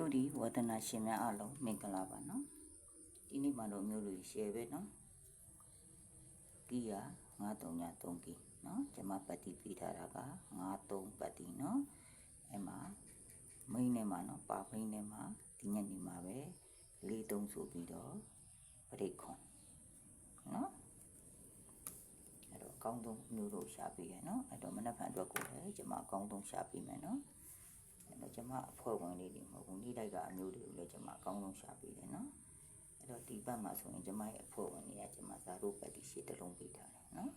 တို့ဒီဝဒနာရှင်များအလုံးမင်္ဂလာပါနော်ဒီနေ့မှတော့မျိုးလူရှယ်ပဲနော်ကီယာ9303ကီနော်ကျွန်မပတ်တိပြီးထားတာက93ပတ်တိနော်အဲ့မှာမိန်းထဲမှာနော်ပါမိန်းထဲမှာဒီညနေမှာပဲ43ဆိုပြီးတော့ပရိတ်ခွန်နော်အဲ့တော့အကောင်းဆုံးမျိုးတို့ရှာပြီးရနော်အဲ့တော့မနက်ဖြန်အတွက်ကိုလည်းကျွန်မအကောင်းဆုံးရှာပြီးမယ်နော်အဲ့ တော့ကျမအဖွဲ့ဝင်လေးတွေမဟုတ်ဘူးနေ့တိုင်းကအမျိုးတွေကိုလည်းကျမအကောင်းဆုံးရှာပေးတယ်နော်အဲ့တော့ဒီဘက်မှာဆိုရင်ကျမရဲ့အဖွဲ့ဝင်တွေကကျမဇာတို့ပတ်တီရှေ့တစ်လုံးပေးထားတယ်နော်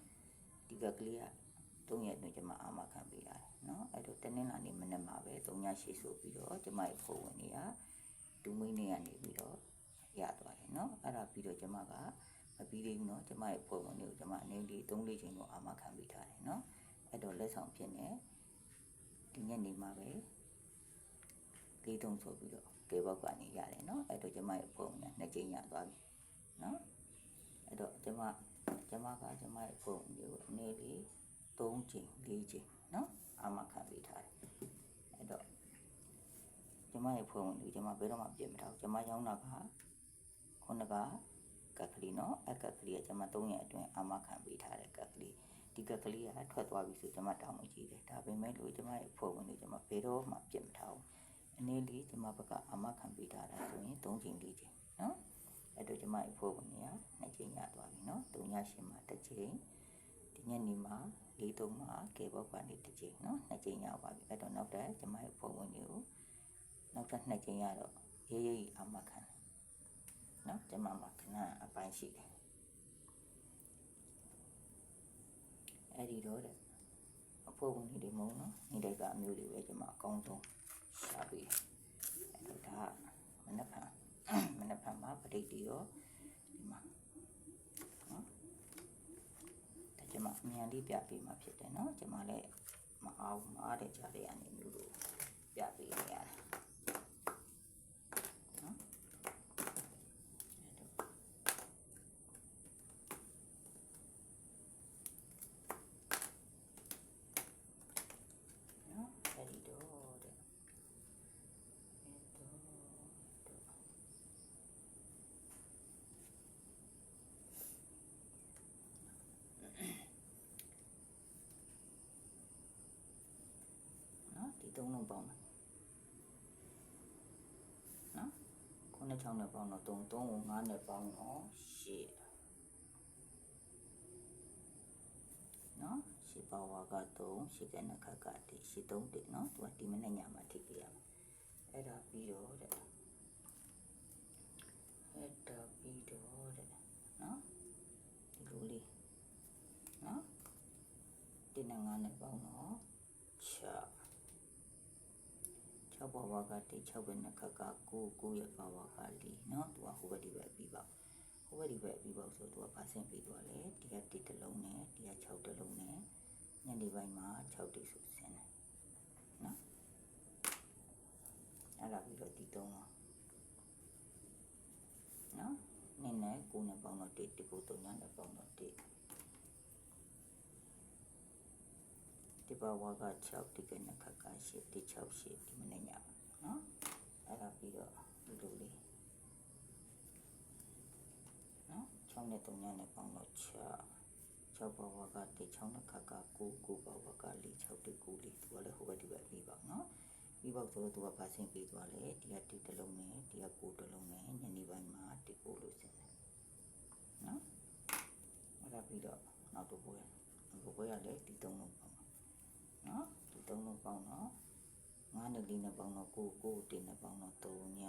ဒီဘက်ကလေးက၃ရက်အတွင်းကျမအာမခံပေးလာတယ်နော်အဲ့တော့တနင်္လာနေ့မနေ့မှာပဲ၃ညရှေ့ဆိုပြီးတော့ကျမရဲ့အဖွဲ့ဝင်တွေကဒူမိနေကနေပြီးတော့ရသွားတယ်နော်အဲ့ဒါပြီးတော့ကျမကမပြီးသေးဘူးနော်ကျမရဲ့အဖွဲ့ဝင်တွေကိုကျမအနေလေး၃လေးချိန်တော့အာမခံပေးထားတယ်နော်အဲ့တော့လက်ဆောင်ဖြစ်နေဒီညနေမှာပဲ လေးတုံးဆိုပြီးတော့ကေဘောက်ကနေရတယ်နော်အဲ့တော့ကျမရဲ့ဖုန်းနဲ့နှစ်ကြိမ်ရသွားပြီနော်အဲ့တော့ကျမကျမကကျမရဲ့ဖုန်းကိုအနေလေး၃ကြိမ်၄ကြိမ်နော်အာမခံပေးထားတယ်အဲ့တော့ကျမရဲ့ဖုန်းကိုကျမဘယ်တော့မှပြင်မထားဘူးကျမရောင်းတာကခုနကကက်ကလေးနော်အကက်ကလေးကကျမ၃ရက်အတွင်းအာမခံပေးထားတဲ့ကက်ကလေးဒီကက်ကလေးကထွက်သွားပြီဆိုကျမတောင်းမကြည့်တယ်ဒါပေမဲ့လို့ကျမရဲ့ဖုန်းကိုကျမဘယ်တော့မှပြင်မထားဘူး အနေလေးဒီမှာဘက်ကအမခံပေးထားတာဆိုရင်3ချိန်4ချိန်နော်အဲ့တော့ဒီမှာအဖို့ကနေရ2ချိန်ရသွားပြီနော်3ညရှင်မှာ1ချိန်ဒီညနေမှာ4 3မှာကေဘောက်ကနေ1ချိန်နော်2ချိန်ရသွားပြီအဲ့တော့နောက်တဲ့ဒီမှာအဖို့ဝင်ကိုနောက်ထပ်2ချိန်ရတော့ရေးရေးအမခံနော်ဒီမှာမှာခဏအပိုင်းရှိတယ်အဲ့ဒီတော့တဲ့အဖို့ဝင်တွေမုံနော်နေတိုက်ကအမျိုးတွေပဲဒီမှာအကောင်းဆုံး ရှာပြီးအဲ့တော့ဒါမနက်ဖြန်မနက်ဖြန်မှာပဋိတ်တီရောဒီမှာနော်ဒါကျမအမြန်လေးပြပေးမှာဖြစ်တယ်နော်ကျမလည်းမအောင်မအားတဲ့ကြားလေးအနေမျိုးလို့ပြပေးနေရတယ်နော်အဲ့တော့နော်အဲ့ဒီတော့တဲ့ Esto, esto. နော်ဒီ သုံးလုံးပေါင်းမယ်နော်ခုနှစ်ချောင်းနဲ့ပေါင်းတော့3 3ကို9နဲ့ပေါင်းတော့8နော်ရှစ်ပါဝါက3ရှစ်ကနခကတိရှစ်3တိနော်သူကဒီမနေ့ညမှာထိပြရမယ်အဲ့ဒါပြီးတော့တဲ့အဲ့ဒါပြီးတော့တဲ့နော်ဒီလိုလေးနော်ဒီနဲ့9နဲ့ပေါင်းတော့6 6 ပါဝါကတိ6ပဲနှစ်ခက်က9 9ရဲ့ပါဝါက4เนาะသူကဟိုဘက်ဒီဘက်ပြီးပါဟိုဘက်ဒီဘက်ပြီးပါဆိုသူကပါဆင့်ပြီးသွားတယ်ဒီက1တစ်လုံးနဲ့ဒီက6တစ်လုံးနဲ့ညနေပိုင်းမှာ6တိဆိုဆင်းတယ်เนาะအဲ့ဒါပြီးတော့ဒီ3ပါเนาะနင်းနဲ့9နဲ့ပေါင်းတော့1ဒီကို3ညနဲ့ပေါင်းတော့1ဒီပါဝါက6ဒီကနှစ်ခက်က8ဒီ6 8ဒီမနေ့ည နော်အဲ့တော့ပြီးတော့ဒီလိုလေးနော်6နဲ့3နဲ့ပေါင်းတော့6 6ဘဝကတိ6နဲ့ခါက9 9ဘဝက4 6တိ9လေးသူကလည်းဟိုဘက်ဒီဘက်ပြီးပါနော်ပြီးပေါက်တော့သူကပါဆင်းပြီးသွားလေဒီကတိတစ်လုံးနဲ့ဒီက9တစ်လုံးနဲ့ညနေပိုင်းမှာတိ9လို့ဆင်းတယ်နော်အဲ့ဒါပြီးတော့နောက်တော့ဘွယ်ဘွယ်ရလေဒီ3လုံးပေါင်းနော်ဒီ3လုံးပေါင်းတော့ 9နဲ့4နဲ့ပေါင်းတော့9 9တင်နဲ့ပေါင်းတော့3ည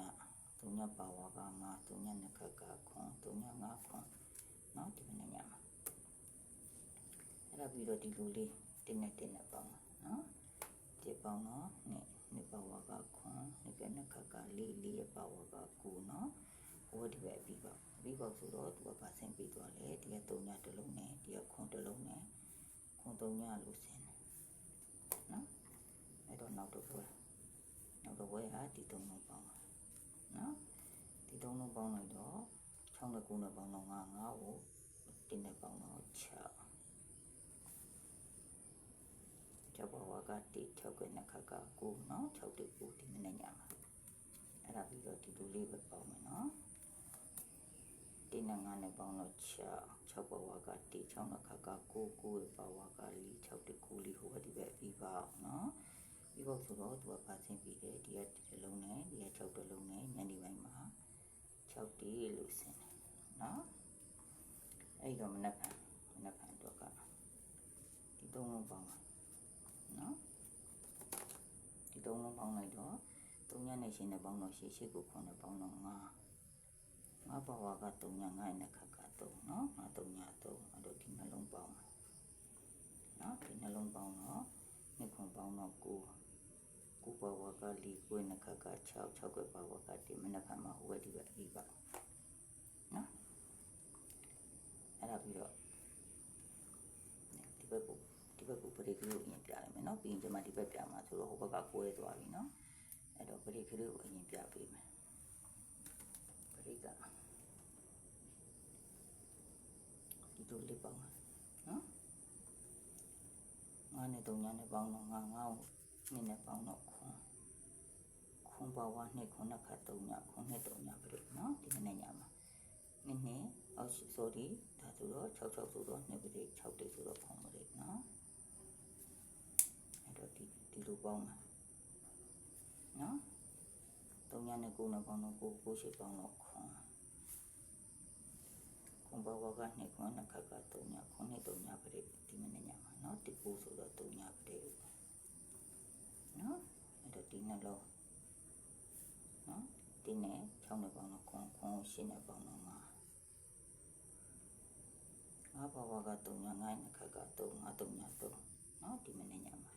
3ညပါဝါက9 3ညနှစ်ခက်ကခွန်3ည5ခွန်နော်ဒီမနေ့ညမှာအဲ့ဒါပြီးတော့ဒီလိုလေးတင်နဲ့တင်နဲ့ပေါင်းနော်ဒီပေါင်းတော့နှစ်နှစ်ပါဝါကခွန်နှစ်ကနှစ်ခက်က4 4ရဲ့ပါဝါက9နော်ဟိုဒီပဲပြီးပါပြီးပါဆိုတော့သူကပါဆင်ပြီးသွားလေဒီက3ညတစ်လုံးနဲ့ဒီကခွန်တစ်လုံးနဲ့ခွန်3ညလို့ဆင်တယ်နော် အဲ့တော့နောက်တော့ပွဲနောက်တော့ပွဲဟာဒီသုံးလုံးပေါင်းပါနော်ဒီသုံးလုံးပေါင်းလိုက်တော့6နဲ့9နဲ့ပေါင်းတော့9 9ကိုတင်းနဲ့ပေါင်းတော့6 6ဘဝကတိ6ကနဲ့ခက်က9နော်6တိ9ဒီမနေ့ညမှာအဲ့ဒါပြီးတော့ဒီလိုလေးပဲပေါင်းမယ်နော်တင်းနဲ့ငါးနဲ့ပေါင်းတော့6 6ဘဝကတေ6နှစ်ခါက9 9ဘဝက4 6တကူလေးဟိုဘက်ဒီဘက်ပြီးပါအောင်နော် ပြီးတော့ဆိုတော့သူကပါဆင်းပြီးတယ်ဒီကတစ်လုံးနဲ့ဒီက6တစ်လုံးနဲ့ညနေပိုင်းမှာ6တီးလို့ဆင်းတယ်နော်အဲ့တော့မနက်ဖြန်မနက်ဖြန်တော့ကဒီသုံးလုံးပေါင်းပါနော်ဒီသုံးလုံးပေါင်းလိုက်တော့3ညနဲ့ရှင်နဲ့ပေါင်းတော့ရှေ့ရှေ့ကို9နဲ့ပေါင်းတော့9ငါဘဝက3ည9နဲ့ခက်က3နော်ငါ3ည3အဲ့တော့ဒီနှလုံးပေါင်းပါနော်ဒီနှလုံးပေါင်းတော့နှစ်ခွန်ပေါင်းတော့9 ကိုဘဝက၄ကိုနှစ်ခက်က6 6ကဘဝကဒီမနက်ခါမှာဟိုဘက်ဒီဘက်ပြီးပါနော်အဲ့ဒါပြီးတော့ဒီဘက်ကိုဒီဘက်ကိုပရိကလေးကိုအရင်ပြလိုက်မယ်နော်ပြီးရင်ဒီမှာဒီဘက်ပြမှာဆိုတော့ဟိုဘက်ကကွဲသွားပြီနော်အဲ့တော့ပရိကလေးကိုအရင်ပြပေးမယ်ပရိကဒီလိုလေးပေါင်းမယ်နော်ငါးနဲ့သုံးညနဲ့ပေါင်းတော့ငါးငါးကို နှစ်နဲ့ပေါင်းတော့ခွန်ခွန်ပါဝါနှစ်ခွန်နှစ်ခါသုံးညခွန်နှစ်သုံးညပြည့်နော်ဒီနေ့ညမှာနှစ်နှစ်အောက်ရှိ sorry ဒါဆိုတော့6 6ဆိုတော့နှစ်ပြည့်6တိတ်ဆိုတော့ခွန်ပြည့်နော်အဲ့တော့ဒီဒီလိုပေါင်းမှာနော်သုံးညနဲ့ကိုးနဲ့ပေါင်းတော့ကိုးကိုးရှိပေါင်းတော့ခွန်ခွန်ပါဝါကနှစ်ခွန်နှစ်ခါကသုံးညခွန်နှစ်သုံးညပြည့်ဒီနေ့ညမှာနော်ဒီကိုးဆိုတော့သုံးညပြည့် နော်အဲ့တော့ဒီနှလုံးနော်ဒီနဲ့6နဲ့ပေါင်းတော့ခွန်ခွန်8နဲ့ပေါင်းတော့5ငါဘဝက3ည9နဲ့ခက်က3 5 3ည3နော်ဒီမနေ့ညမှာ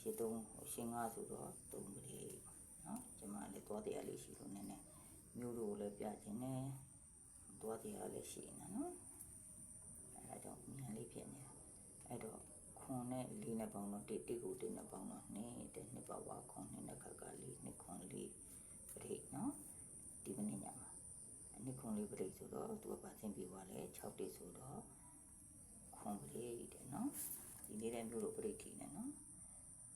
ရှင်း3ရှင်း5ဆိုတော့3ပရိနော်ကျွန်မလည်းသွားတရားလေးရှိလို့နည်းနည်းမျိုးတို့လည်းပြခြင်းနဲ့သွားတရားလည်းရှိနေနော်အဲဒါကြောင့်မြန်လေးဖြစ်နေတာအဲ့တော့ ခွန်နဲ့လေးနဲ့ပေါင်းတော့တိတိကိုတိနဲ့ပေါင်းတော့နှစ်တဲ့နှစ်ပါဝါခွန်နှစ်နဲ့ခက်ကလေးနှစ်ခွန်လေးပရိနော်ဒီမနေ့ညမှာနှစ်ခွန်လေးပရိဆိုတော့သူကပါဆင်းပြီးသွားလဲ6တိဆိုတော့ခွန်ပရိတဲ့နော်ဒီလေးတဲ့မျိုးတို့ပရိထီနဲ့နော်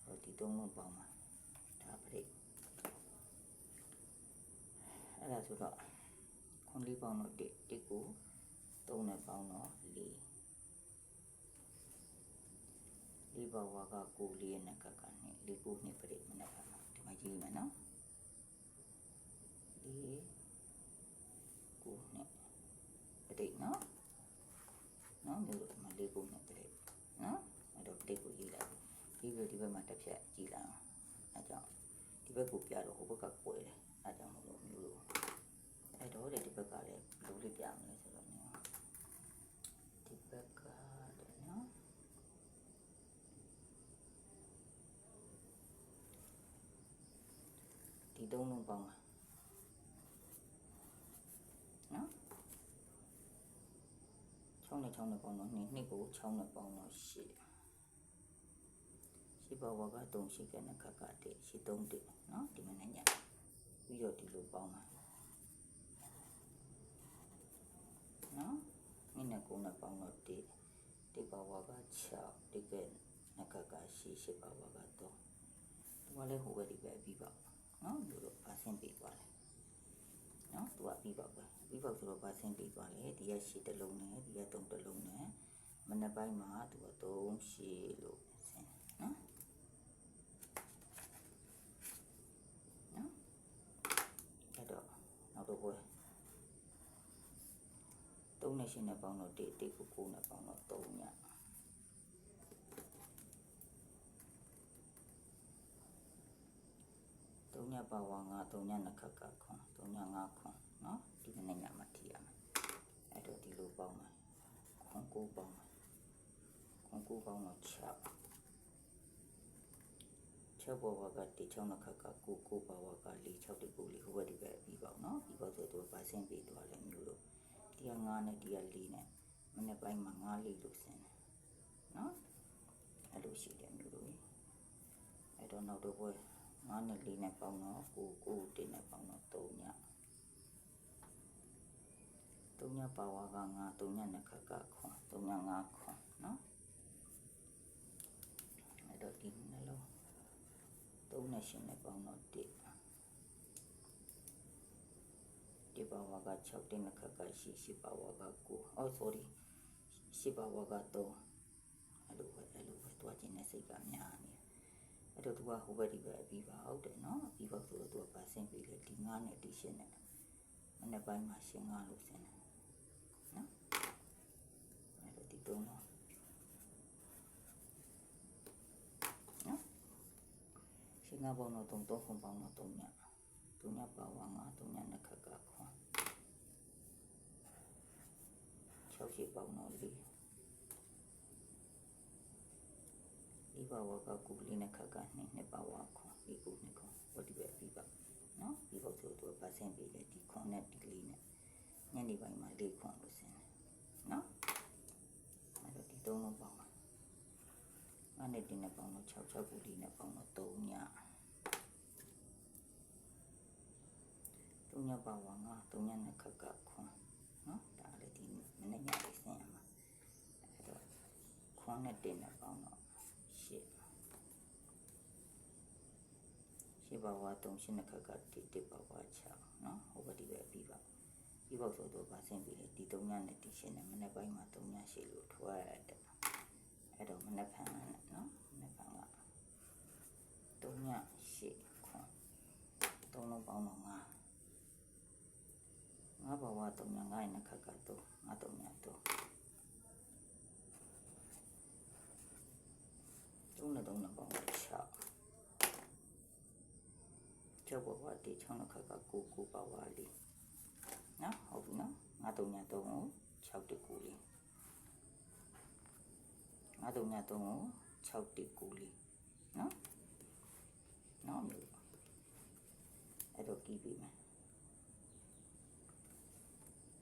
ဟိုဒီသုံးလုံးပေါင်းပါဒါပရိအဲ့ဒါဆိုတော့ခွန်လေးပေါင်းတော့တိတိကို3နဲ့ပေါင်းတော့4 လေးပါဝါကကိုလေးရဲ့နက်ကကနေလေးကိုနှစ်ပရိမနက်ကမှာဒီမှာရေးမယ်နော်လေးကိုနှစ်ပရိနော်နော်မျိုးတို့ဒီမှာလေးကိုနှစ်ပရိနော်အဲ့တော့ပရိကိုရေးလိုက်ပြီးပြီးဒီဘက်မှာတစ်ဖြတ်ကြည့်လိုက်အောင်အဲကြောင့်ဒီဘက်ကိုပြတော့ဟိုဘက်ကကွဲတယ်အဲကြောင့်မလို့မျိုးတို့အဲ့တော့လေဒီဘက်ကလည်းဘယ်လိုလေးပြမလဲဆိုတော့နော်ဒီဘက်ကလည်းနော် ဒီ သုံးလုံးပေါင်းပါနော်6နဲ့6နဲ့ပေါင်းတော့2နှစ်ကို6နဲ့ပေါင်းတော့8ရှိဘဝက3ရှိကနဲ့ခက်ကတည်းရှိ3တည်းနော်ဒီမနေ့ညပြီးတော့ဒီလိုပေါင်းပါနော်နှစ်နဲ့9နဲ့ပေါင်းတော့1ဒီဘဝက6ဒီကနခက်ကရှိရှိဘဝက3ဒီမှာလည်းဟိုဘက်ဒီဘက်ပြီးပါ နော်ဒီလိုပါဆင်းပြီးသွားတယ်နော်သူကပြီးပါပဲပြီးပါဆိုတော့ပါဆင်းပြီးသွားတယ်ဒီကရှည်တစ်လုံးနဲ့ဒီကသုံးတစ်လုံးနဲ့မနေ့ပိုင်းမှာသူက3ရှည်လို့ဆင်းနော်နော်အဲ့တော့နောက်တော့ဘယ်သုံးနဲ့ရှင်းနဲ့ပေါင်းတော့1 1ကို9နဲ့ပေါင်းတော့3ည3 ညပါဝါ9 3ညနှစ်ခက်ကခွန်3ည5ခွန်နော်ဒီမနေ့ညမှာထီရမယ်အဲ့တော့ဒီလိုပေါင်းမယ်ခွန်9ပေါင်းမယ်ခွန်9ပေါင်းတော့6 6ဘောဝကတိ6နှစ်ခက်က9 9ဘောဝက4 6တိ9လေးဟိုဘက်ဒီဘက်ပြီးပါအောင်နော်ပြီးပါဆိုတော့ပါဆင်းပြီးသွားလဲမျိုးလို့ဒီက9နဲ့ဒီက4နဲ့မနေ့ပိုင်းမှာ9လေးလို့ဆင်းတယ်နော်အဲ့လိုရှိတယ်မျိုးလို့အဲ့တော့နောက်တော့ဘယ် 9နဲ့4နဲ့ပေါင်းတော့9 9တင်းနဲ့ပေါင်းတော့3ည3ညပါဝါက9 3ညနှစ်ခက်ကခွန်3ည5ခွန်နော်အဲ့တော့ဒီနှလုံး3နဲ့ရှင်နဲ့ပေါင်းတော့1က6တင်းနှစ်ခါကရှိရှိပါဝါက9အော် sorry ရှိပါဝါက3အဲ့လိုပဲအဲ့လိုပဲတွားခြင်းနဲ့စိတ်ကများနေ အဲ့တော့သူကဟိုဘက်ဒီဘက်အပြီးပါဟုတ်တယ်နော်အပြီးပါဆိုတော့သူကပါဆင်းပြီးလေဒီ9နဲ့ဒီ8နဲ့မနေ့ပိုင်းမှာရှင်း9လို့ဆင်းတယ်နော်အဲ့တော့ဒီ3တော့နော်ရှင်း9ပေါင်းတော့3 3ခုပေါင်းတော့3ည3ညပါဝါ9 3ညနှစ်ခါကခွန်6ရှိပေါင်းတော့4 ပါဝါကကူလေးနဲ့ခက်ကနှစ်နှစ်ပါဝါခွန်ဒီကူနှစ်ခွန်ဝတ်ဒီပဲပြီးပါနော်ဒီဘုတ်ဆိုတော့ပတ်စင်ပြီးလေဒီခွန်နဲ့ဒီကလေးနဲ့ညနေပိုင်းမှာလေးခွန်လို့ဆင်းတယ်နော်အဲ့တော့ဒီသုံးလုံးပေါင်းပါငါနဲ့ဒီနဲ့ပေါင်းတော့6 6ကူလေးနဲ့ပေါင်းတော့3ည3ညပါဝါငါ3ညနဲ့ခက်ကခွန်နော်ဒါလည်းဒီမနေ့ညလေးဆင်းရမှာအဲ့တော့ခွန်နဲ့တင်နဲ့ပေါင်းတော့ရှစ်ရှစ် ပါဝါ3ရှစ်နှစ်ခက်ကတိတိပါဝါ6နော်ဟိုဘက်ဒီပဲပြီးပါဒီဘောက်ဆိုတော့ပါဆင်းပြီးလေဒီ3ညနဲ့ဒီရှစ်နဲ့မနေ့ပိုင်းမှာ3ညရှစ်လို့ထွားရတယ်အဲ့တော့မနေ့ဖန်နဲ့နော်မနေ့ဖန်က3ညရှစ်ခွန်3လုံးပေါင်းတော့5ငါဘဝ3ည9ရက်နှစ်ခက်က3ငါ3ည3သုံးနဲ့သုံးနဲ့ပေါင်းတော့6 6ဘဝတည်6နှစ်ခါက9 9ပါဝါလေးနော်ဟုတ်ပြီနော်ငါ3ည3ကို6တကူလေးငါ3ည3ကို6တကူလေးနော်နော်မျိုးအဲ့တော့ကြည့်ပြီမယ်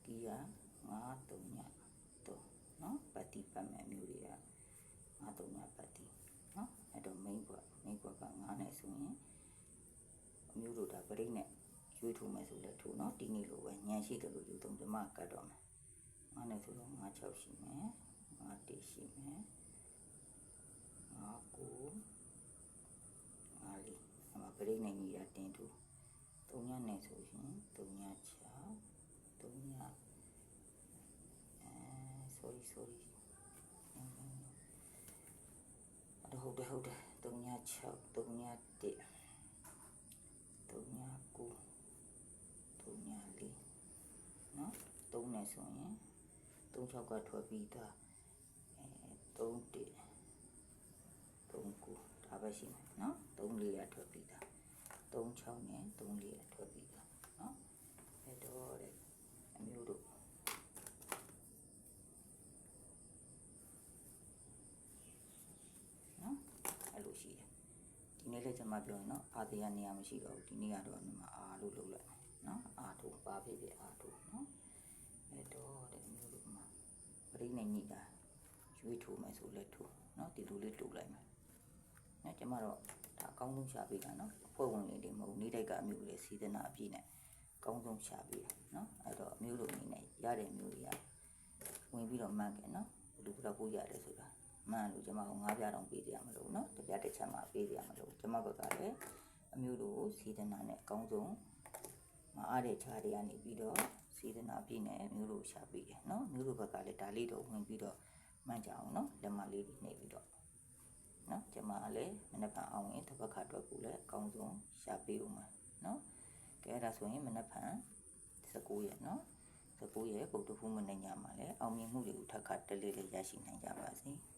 ဒီကငါ3ည3နော်ပတ်တိပတ်မဲ့မျိုးတွေကငါ3ညပတ်တိနော်အဲ့တော့ main ဘွက် main ဘွက်က9နဲ့ဆိုရင်အ မျိုးတို့ဒါပရိတ်နဲ့ရွေးထိုးမယ်ဆိုလဲထိုးနော်ဒီနေ့လိုပဲညံရှိတယ်လို့ယူသုံးဓမ္မကတ်တော့မယ်9နဲ့ဆိုတော့9 6ရှိမယ်9 1ရှိမယ်9 9 9လေးအမပရိတ်နဲ့ညီတာတင်ထိုး3ညနဲ့ဆိုရင်3ည6 3ညအဲ sorry sorry အဲ့တော့ဟုတ်တယ်ဟုတ်တယ်3ည6 3ည1 3ည9 3ည4နော် 3နဲ့ဆိုရင်3 6ကထွက်ပြီးသားအဲ3 1 3 9ဒါပဲရှိမယ်နော်3 4ရထွက်ပြီးသား3 6နဲ့3 4ရထွက်ပြီးသားနော်အဲ့တော့တဲ့အမျိုးတို့နော်အဲ့လိုရှိတယ်ဒီနေ့လည်းကျွန်မပြောရင်နော်အာတရားနေရာမရှိတော့ဘူးဒီနေ့ကတော့ဒီမှာအာလို့လုပ်လိုက်မယ်နော်အာထိုးပါဖြစ်ဖြစ်အာထိုးနော်အဲ့တော့တဲ့အမျိုးတို့မှာပရိ နေညိတာရွေးထိုးမယ်ဆိုလဲထိုးနော်ဒီလိုလေးတိုးလိုက်မယ်နော်ကျွန်မတော့ဒါအကောင်းဆုံးရှာပေးတာနော်ဖွဲ့ဝင်လေးတွေမဟုတ်နေ့တိုက်ကမျိုးလေးစီးသနာအပြည့်နဲ့အကောင်းဆုံးရှာပေးတာနော်အဲ့တော့အမျိုးလိုအနေနဲ့ရတဲ့မျိုးတွေကဝင်ပြီးတော့မှန်းကြနော်ဘယ်လိုဘယ်တော့ကိုရတယ်ဆိုတာမှန်လို့ကျွန်မကငါးပြားတောင်ပေးကြရမလို့နော်တပြားတစ်ချက်မှပေးကြရမလို့ကျွန်မဘက်ကလည်းအမျိုးလိုစီးသနာနဲ့အကောင်းဆုံးမအားတဲ့ခြားတွေကနေပြီးတော့ စီးသနာပြည့်နဲ့မျိုးလိုရှာပေးတယ်နော်မျိုးလိုဘက်ကလည်းဒါလေးတော့ဝင်ပြီးတော့မှန်းကြအောင်နော်လက်မလေးတွေနှိပ်ပြီးတော့နော်ကျမလည်းမနက်ဖြန်အောင်ရင်တစ်ပတ်ခါအတွက်ကိုလည်းအကောင်းဆုံးရှာပေးဦးမှာနော်ကဲအဲ့ဒါဆိုရင်မနက်ဖြန်19ရက်နော်19ရက်ပုဒ်တဖူးမနေ့ညမှာလည်းအောင်မြင်မှုတွေကိုထပ်ခါတလေးလေးရရှိနိုင်ကြပါစေ။